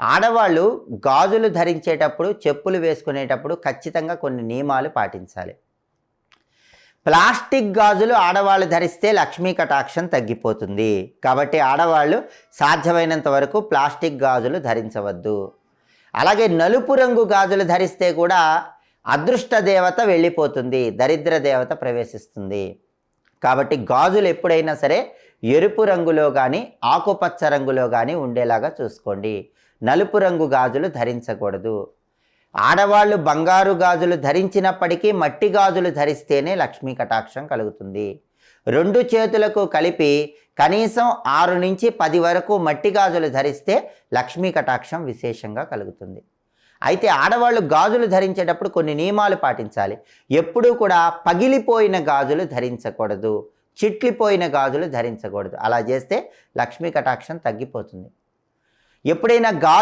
ఆడవాళ్ళు గాజులు ధరించేటప్పుడు చెప్పులు వేసుకునేటప్పుడు ఖచ్చితంగా కొన్ని నియమాలు పాటించాలి. ప్లాస్టిక్ గాజులు ఆడవాళ్ళు ధరిస్తే లక్ష్మీ కటాక్షం తగ్గిపోతుంది. కాబట్టి ఆడవాళ్ళు సాధ్యమైనంత వరకు ప్లాస్టిక్ గాజులు ధరించవద్దు. అలాగే నలుపు రంగు గాజులు ధరిస్తే కూడా అదృష్ట దేవత వెళ్ళిపోతుంది దరిద్ర దేవత ప్రవేశిస్తుంది. కాబట్టి గాజులు ఎప్పుడైనా సరే ఎరుపు రంగులో కానీ ఆకుపచ్చ రంగులో కానీ ఉండేలాగా చూసుకోండి. నలుపు రంగు గాజులు ధరించకూడదు. ఆడవాళ్ళు బంగారు గాజులు ధరించినప్పటికీ మట్టి గాజులు ధరిస్తేనే లక్ష్మీ కటాక్షం కలుగుతుంది. రెండు చేతులకు కలిపి కనీసం ఆరు నుంచి పది వరకు మట్టి గాజులు ధరిస్తే లక్ష్మీ కటాక్షం విశేషంగా కలుగుతుంది. అయితే ఆడవాళ్ళు గాజులు ధరించేటప్పుడు కొన్ని నియమాలు పాటించాలి. ఎప్పుడూ కూడా పగిలిపోయిన గాజులు ధరించకూడదు. చిట్లిపోయిన గాజులు ధరించకూడదు. అలా చేస్తే లక్ష్మీ కటాక్షం తగ్గిపోతుంది. ఎప్పుడైనా గాజు